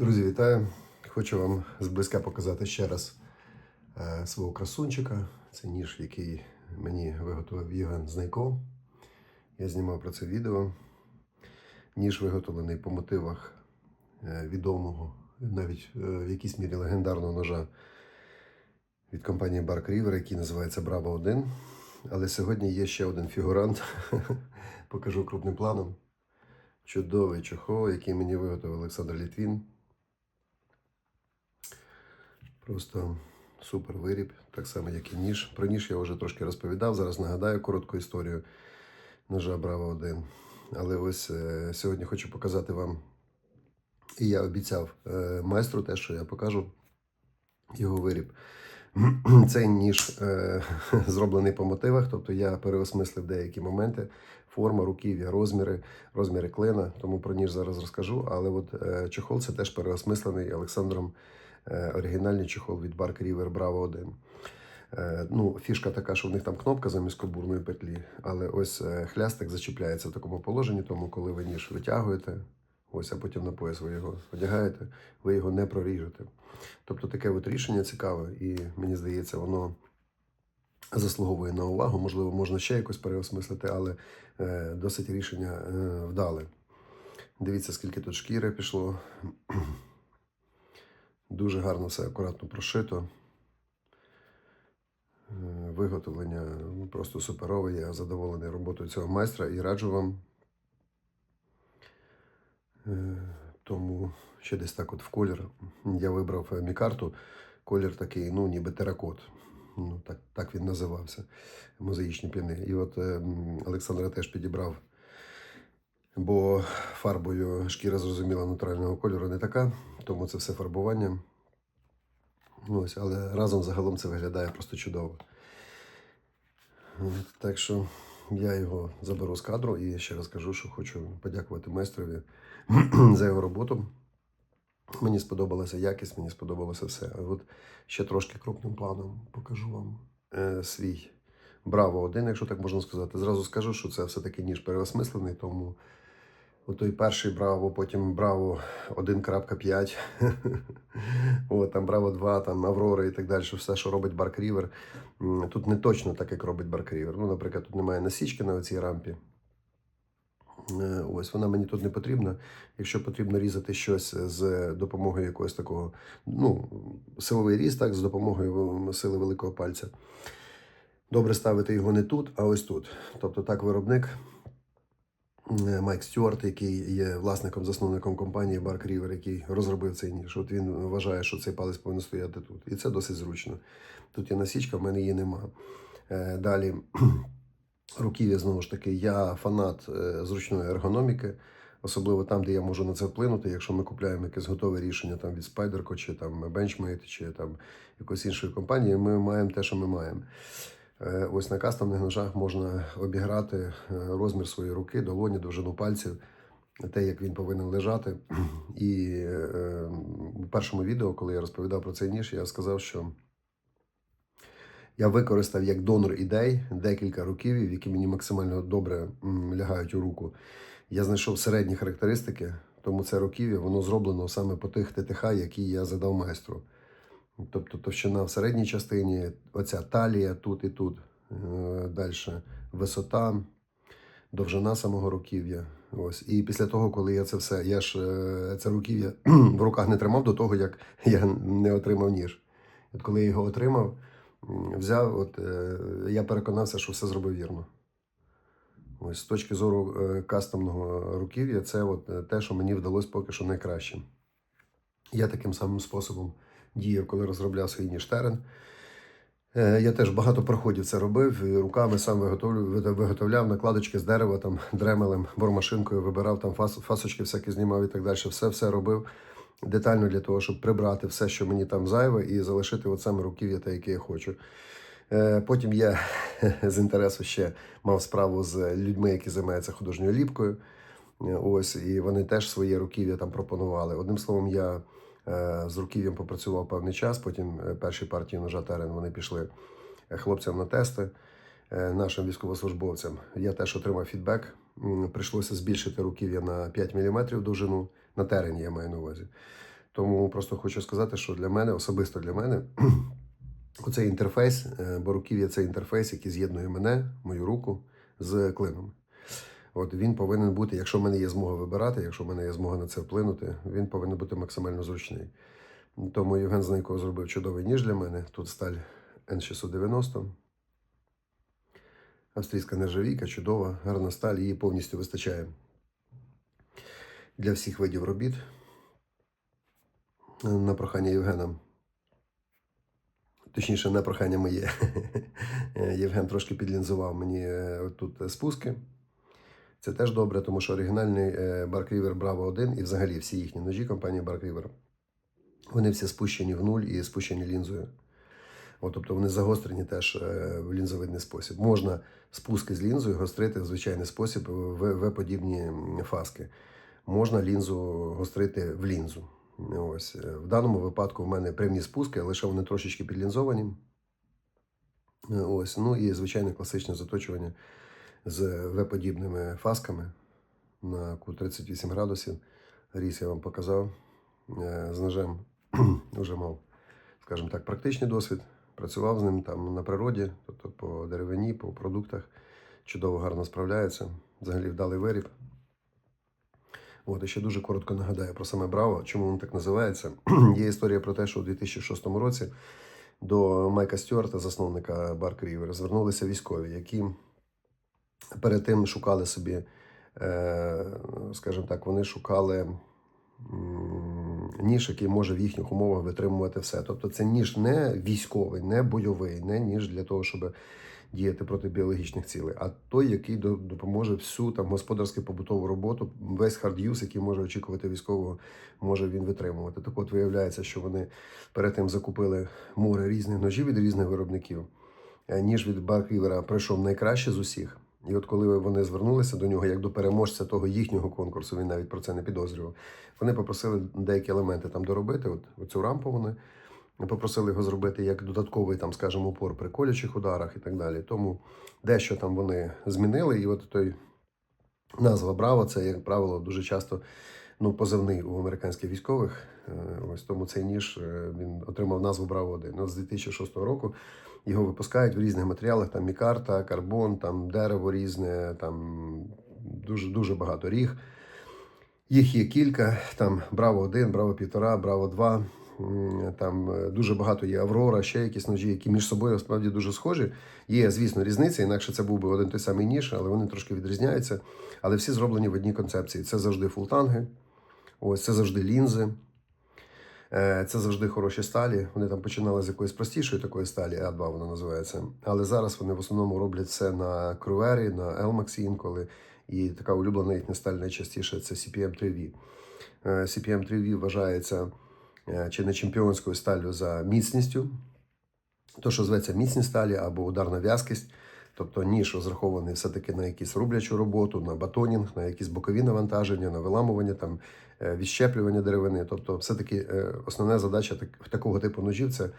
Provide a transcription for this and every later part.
Друзі, вітаю! Хочу вам зблизька показати ще раз е, свого красунчика. Це ніж, який мені виготовив Євген Знайко. Я знімав про це відео. Ніж виготовлений по мотивах е, відомого, навіть е, в якійсь мірі легендарного ножа від компанії Bark River, який називається Bravo 1. Але сьогодні є ще один фігурант. Покажу крупним планом. Чудовий чохол, який мені виготовив Олександр Літвін. Просто супер виріб, так само, як і ніж. Про ніж я вже трошки розповідав. Зараз нагадаю коротку історію ножа Браво 1. Але ось е, сьогодні хочу показати вам, і я обіцяв е, майстру те, що я покажу його виріб. Цей ніж е, зроблений по мотивах, тобто я переосмислив деякі моменти, форма, руків'я, розміри, розміри клина, тому про ніж зараз розкажу. Але от е, чохол це теж переосмислений Олександром оригінальний чохол від Bark River Bravo 1. Е, ну, фішка така, що в них там кнопка замість кобурної петлі, але ось е, хлястик зачіпляється в такому положенні, тому коли ви ніж витягуєте, ось, а потім на пояс ви його одягаєте, ви його не проріжете. Тобто таке от рішення цікаве, і мені здається, воно заслуговує на увагу. Можливо, можна ще якось переосмислити, але е, досить рішення е, вдале. Дивіться, скільки тут шкіри пішло. Дуже гарно все акуратно прошито. Е, Виготовлення ну, просто суперове. Я задоволений роботою цього майстра і раджу вам. Е, Тому ще десь так от в колір. Я вибрав е, мікарту. Колір такий, ну, ніби теракот. Ну, так, так він називався. Мозаїчні піни. І от е, Олександра теж підібрав, бо фарбою шкіра зрозуміла натурального кольору не така, тому це все фарбування. Ну, Ось, але разом загалом це виглядає просто чудово. Так що я його заберу з кадру і ще раз кажу, що хочу подякувати майстрові за його роботу. Мені сподобалася якість, мені сподобалося все. А от ще трошки крупним планом покажу вам е, свій Браво 1, якщо так можна сказати. Зразу скажу, що це все-таки ніж переосмислений, тому той перший Браво, потім Браво 1.5, От, там Браво 2, там Аврора і так далі, все, що робить. М, Тут не точно так, як робить River. Ну, наприклад, тут немає насічки на цій рампі. Е, Ось вона мені тут не потрібна. Якщо потрібно різати щось з допомогою якогось такого, ну, силовий різ, так, з допомогою сили великого пальця. Добре ставити його не тут, а ось тут. Тобто так виробник Майк Стюарт, який є власником, засновником компанії Bark River, який розробив цей ніж. От він вважає, що цей палець повинен стояти тут. І це досить зручно. Тут є насічка, в мене її нема. Е, Далі руків'я, знову ж таки, я фанат е, зручної ергономіки, особливо там, де я можу на це вплинути. Якщо ми купуємо якесь готове рішення там від Spyderco, чи там Benchmade, чи там якоїсь іншої компанії, ми маємо те, що ми маємо. Е, Ось на кастомних ножах можна обіграти е, розмір своєї руки, долоні, довжину пальців, те, як він повинен лежати. І е, в першому відео, коли я розповідав про цей ніж, я сказав, що я використав як донор ідей декілька руківів, які мені максимально добре лягають у руку. Я знайшов середні характеристики, тому це руків'я, воно зроблено саме по тих ТТХ, які я задав майстру. Тобто товщина в середній частині, оця талія тут і тут. Далі висота, довжина самого руків'я. Ось. І після того, коли я це все, я ж е, це руків'я в руках не тримав до того, як я не отримав ніж. От коли я його отримав, взяв, от, е, я переконався, що все зробив вірно. Ось з точки зору е, кастомного руків'я, це от е, те, що мені вдалося поки що найкраще. Я таким самим способом діяв, коли розробляв свій ніж. Е, Я теж багато проходів це робив, і руками сам виготовлю- виготовляв накладочки з дерева, там, дремелем, бормашинкою, вибирав там фас, фасочки всякі знімав і так далі. Все все робив детально для того, щоб прибрати все, що мені там зайве, і залишити от саме руків'я те, яке я хочу. Е, Потім я з інтересу ще мав справу з людьми, які займаються художньою ліпкою. Е, Ось, і вони теж своє руків'я там пропонували. Одним словом, я з руків'ям попрацював певний час. Потім е, перші партії ножа терен вони пішли е, хлопцям на тести, е, нашим військовослужбовцям. Я теж отримав фідбек. Прийшлося збільшити руків'я на 5 мм довжину на терені, я маю на увазі. Тому просто хочу сказати, що для мене, особисто для мене, оцей інтерфейс, е, бо руків'я це інтерфейс, який з'єднує мене, мою руку з клином. От він повинен бути, якщо в мене є змога вибирати, якщо в мене є змога на це вплинути, він повинен бути максимально зручний. Тому Євген Знайко зробив чудовий ніж для мене. Тут сталь N690. Австрійська нержавійка, чудова, гарна сталь, її повністю вистачає для всіх видів робіт. На прохання Євгена. Точніше, на прохання моє. Євген трошки підлінзував мені е, тут спуски. Це теж добре, тому що оригінальний е, Bark River Bravo 1 і взагалі всі їхні ножі компанії Bark River, вони всі спущені в нуль і спущені лінзою. От, тобто вони загострені теж е, в лінзовидний спосіб. Можна спуски з лінзою гострити в звичайний спосіб в В-подібні фаски. Можна лінзу гострити в лінзу. Ось. е, В даному випадку в мене прямі спуски, лише вони трошечки підлінзовані. Ось. Ну і звичайне класичне заточування з В-подібними фасками на кут 38 градусів. Різ я вам показав. Е, З ножем вже мав, скажімо так, практичний досвід. Працював з ним там на природі, тобто по деревині, по продуктах. Чудово, гарно справляється. Взагалі вдалий виріб. От, і ще дуже коротко нагадаю про саме Браво, чому воно так називається. Є історія про те, що у 2006 році до Майка Стюарта, засновника Bark River, звернулися військові, які перед тим шукали собі, е, скажімо так, вони шукали ніж, який може в їхніх умовах витримувати все. Тобто це ніж не військовий, не бойовий, не ніж для того, щоб діяти проти біологічних цілей, а той, який допоможе всю там господарську побутову роботу, весь хард'юз, який може очікувати військового, може він витримувати. Так от виявляється, що вони перед тим закупили море різних ножів від різних виробників. Е, Ніж від Барківера пройшов найкраще з усіх. І от коли вони звернулися до нього як до переможця того їхнього конкурсу, він навіть про це не підозрював. Вони попросили деякі елементи там доробити. От оцю рампу вони попросили його зробити як додатковий, там, скажімо, упор при колючих ударах і так далі. Тому дещо там вони змінили. І от той назва Браво, це, як правило, дуже часто ну, позивний у американських військових. Е, Ось тому цей ніж е, він отримав назву Браво 1. Ну, з 2006 року його випускають в різних матеріалах: там мікарта, карбон, там дерево різне, там дуже дуже багато ріг. Їх є кілька: там Браво 1, Браво 1,5, Браво 2. Там е, дуже багато є Аврора, ще якісь ножі, які між собою справді дуже схожі. Є, звісно, різниця, інакше це був би один той самий ніж, але вони трошки відрізняються. Але всі зроблені в одній концепції. Це завжди фултанги, ось це завжди лінзи. Е, Це завжди хороші сталі. Вони там починали з якоїсь простішої такої сталі, А2 вона називається. Але зараз вони в основному роблять це на крувері, на Elmax інколи. І така улюблена їхня сталь найчастіше це CPM 3V. Е, CPM 3V вважається е, чи не чемпіонською сталлю за міцністю. То, що зветься міцні сталі або ударна в'язкість. Тобто ніж розрахований все-таки на якусь рублячу роботу, на батонінг, на якісь бокові навантаження, на виламування, там, е, відщеплювання деревини. Тобто, все-таки е, основна задача так- такого типу ножів це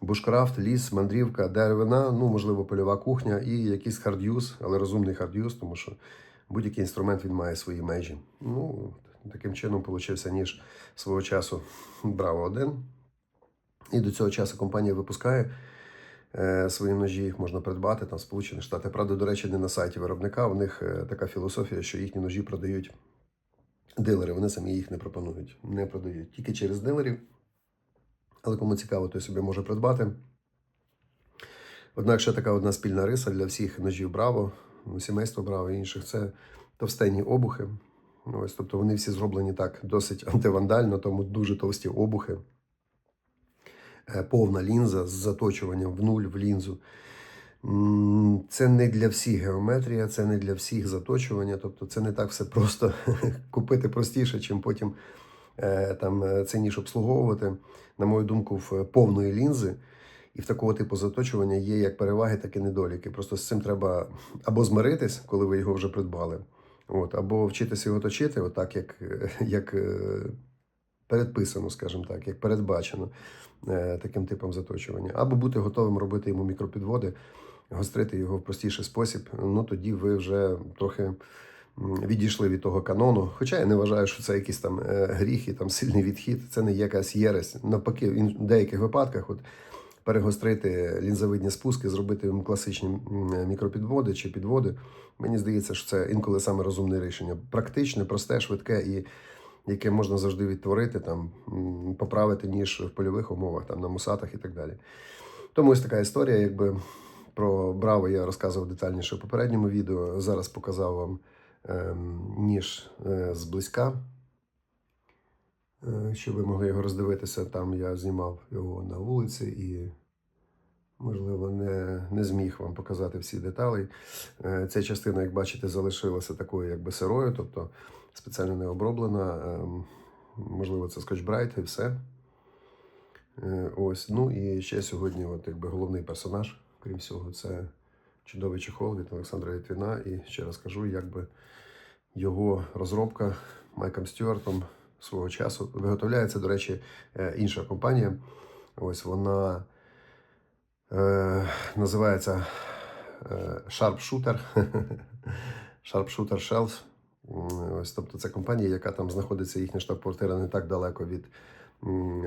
бушкрафт, ліс, мандрівка, деревина, ну, можливо, польова кухня і якийсь хард'юз, але розумний хард'юз, тому що будь-який інструмент він має свої межі. Ну, таким чином получився ніж свого часу Браво 1. І до цього часу компанія випускає свої ножі, їх можна придбати там в Сполучених Штатах. Правда, до речі, не на сайті виробника. У них е, така філософія, що їхні ножі продають дилери. Вони самі їх не пропонують, не продають. Тільки через дилерів. Але кому цікаво, той собі може придбати. Однак ще така одна спільна риса для всіх ножів Браво, ну, сімейства Браво і інших це товстенні обухи. Ось, тобто вони всі зроблені так досить антивандально, тому дуже товсті обухи. Е, повна лінза з заточуванням в нуль в лінзу. Це не для всіх геометрія, це не для всіх заточування. Тобто це не так все просто купити простіше, чим потім е, там, е, ніж обслуговувати. На мою думку, в повної лінзи і в такого типу заточування є як переваги, так і недоліки. Просто з цим треба або змиритись, коли ви його вже придбали, от, або вчитися його точити, отак, як, як передписано, скажімо так, як передбачено е, таким типом заточування, або бути готовим робити йому мікропідводи, гострити його в простіший спосіб. Ну тоді ви вже трохи відійшли від того канону. Хоча я не вважаю, що це якийсь там е, гріх і там сильний відхід. Це не якась єресь. Навпаки, в деяких випадках, от перегострити лінзовидні спуски, зробити їм класичні мікропідводи чи підводи. Мені здається, що це інколи саме розумне рішення. Практичне, просте, швидке і яке можна завжди відтворити, там, поправити, ніж в польових умовах, там, на мусатах і так далі. Тому ось така історія, якби про Браво я розказував детальніше в попередньому відео. Зараз показав вам ем, ніж е, зблизька, е, щоб ви могли його роздивитися. Там я знімав його на вулиці і, можливо, не, не зміг вам показати всі деталі. Е, Ця частина, як бачите, залишилася такою, якби сирою, тобто спеціально не оброблена. Ем, Можливо, це скотч-брайт і все. Е, Ось. Ну і ще сьогодні, от якби головний персонаж, крім всього, це чудовий чехол від Олександра Літвіна. І ще раз кажу, якби його розробка Майком Стюартом свого часу виготовляється, до речі, е, інша компанія. Ось вона е, називається е, Sharpshooter. Sharpshooter Shells. Ось, тобто це компанія, яка там знаходиться, їхня штаб-квартира не так далеко від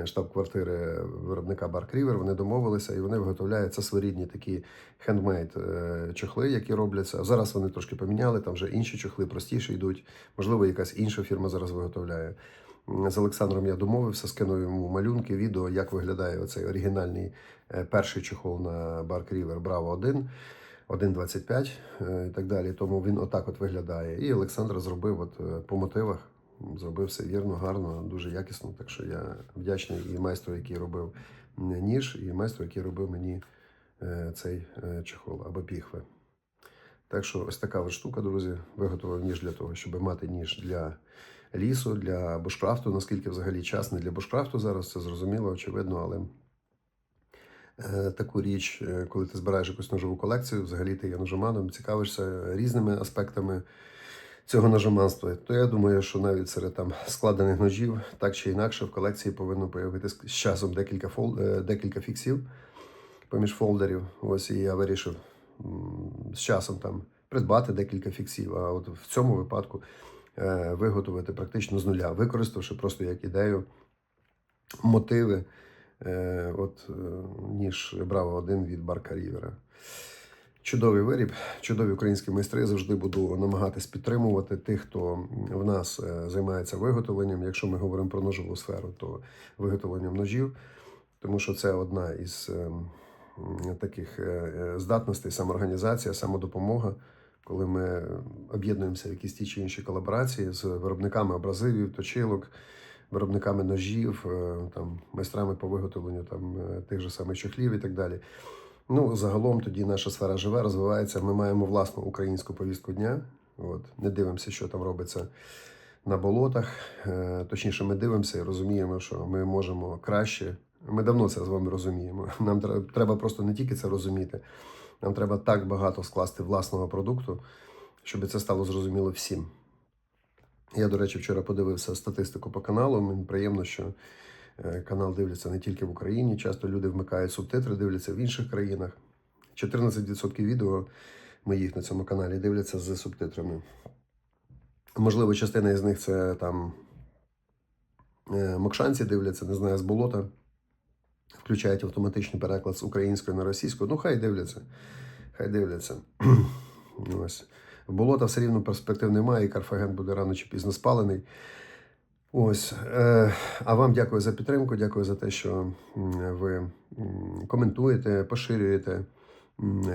штаб-квартири виробника Bark River. Вони домовилися і вони виготовляють це своєрідні такі хендмейд чохли, які робляться. Зараз вони трошки поміняли, там вже інші чохли простіші йдуть. Можливо, якась інша фірма зараз виготовляє. З Олександром я домовився, скинув йому малюнки, відео, як виглядає оцей оригінальний е, перший чохол на Bark River Bravo 1. 1,25 е, і так далі. Тому він отак от виглядає. І Олександр зробив от е, по мотивах, зробив все вірно, гарно, дуже якісно. Так що я вдячний і майстру, який робив ніж, і майстру, який робив мені е, цей чехол або піхви. Так що ось така от штука, друзі. Виготовив ніж для того, щоб мати ніж для лісу, для бушкрафту. Наскільки взагалі час не для бушкрафту зараз, це зрозуміло, очевидно, але е, таку річ, е, коли ти збираєш якусь ножову колекцію, взагалі ти є ножоманом, цікавишся різними аспектами цього ножоманства, то я думаю, що навіть серед там складених ножів, так чи інакше, в колекції повинно появитися з часом декілька фол, е, декілька фіксів поміж фолдерів. Ось і я вирішив з часом там придбати декілька фіксів. А от в цьому випадку виготовити практично з нуля, використавши просто як ідею мотиви. Е, от е, ніж Браво 1 від Барка Рівера. Чудовий виріб, чудові українські майстри. Завжди буду намагатись підтримувати тих, хто в нас е, займається виготовленням. Якщо ми говоримо про ножову сферу, то виготовленням ножів, тому що це одна із е, таких е, е, здатностей, самоорганізація, самодопомога. Коли ми об'єднуємося в якісь ті чи інші колаборації з виробниками абразивів, точилок, виробниками ножів, е, там, майстрами по виготовленню там, е, тих же самих чохлів і так далі. Ну, загалом тоді наша сфера живе, розвивається. Ми маємо власну українську повістку дня. От, не дивимося, що там робиться на болотах. Е, Точніше, ми дивимося і розуміємо, що ми можемо краще. Ми давно це з вами розуміємо. Нам тре- треба просто не тільки це розуміти, нам треба так багато скласти власного продукту, щоб це стало зрозуміло всім. Я, до речі, вчора подивився статистику по каналу. Мені приємно, що е, канал дивляться не тільки в Україні. Часто люди вмикають субтитри, дивляться в інших країнах. 14% відео моїх на цьому каналі дивляться з субтитрами. Можливо, частина із них це там е, мокшанці дивляться, не знаю, з болота. Включають автоматичний переклад з української на російську. Ну, хай дивляться. Хай дивляться. Ось. Болота все рівно перспектив немає, і Карфаген буде рано чи пізно спалений. Ось. Е, а вам дякую за підтримку, дякую за те, що ви коментуєте, поширюєте,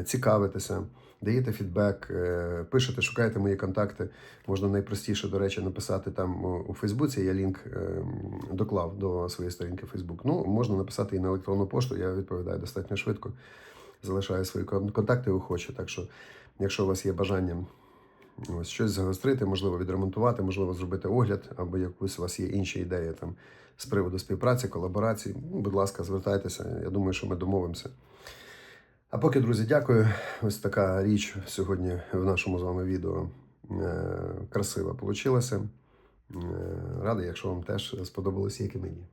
цікавитеся, даєте фідбек, е, пишете, шукаєте мої контакти. Можна найпростіше, до речі, написати там у- у Фейсбуці. Я лінк е, доклав до своєї сторінки Фейсбук. Ну, можна написати і на електронну пошту, я відповідаю достатньо швидко. Залишаю свої контакти охоче. Так що, якщо у вас є бажання ось, щось загострити, можливо, відремонтувати, можливо, зробити огляд, або якусь у вас є інші ідеї там з приводу співпраці, колаборації, ну, будь ласка, звертайтеся. Я думаю, що ми домовимося. А поки, друзі, дякую. Ось така річ сьогодні в нашому з вами відео е, красива получилася. Е, Радий, якщо вам теж сподобалось, як і мені.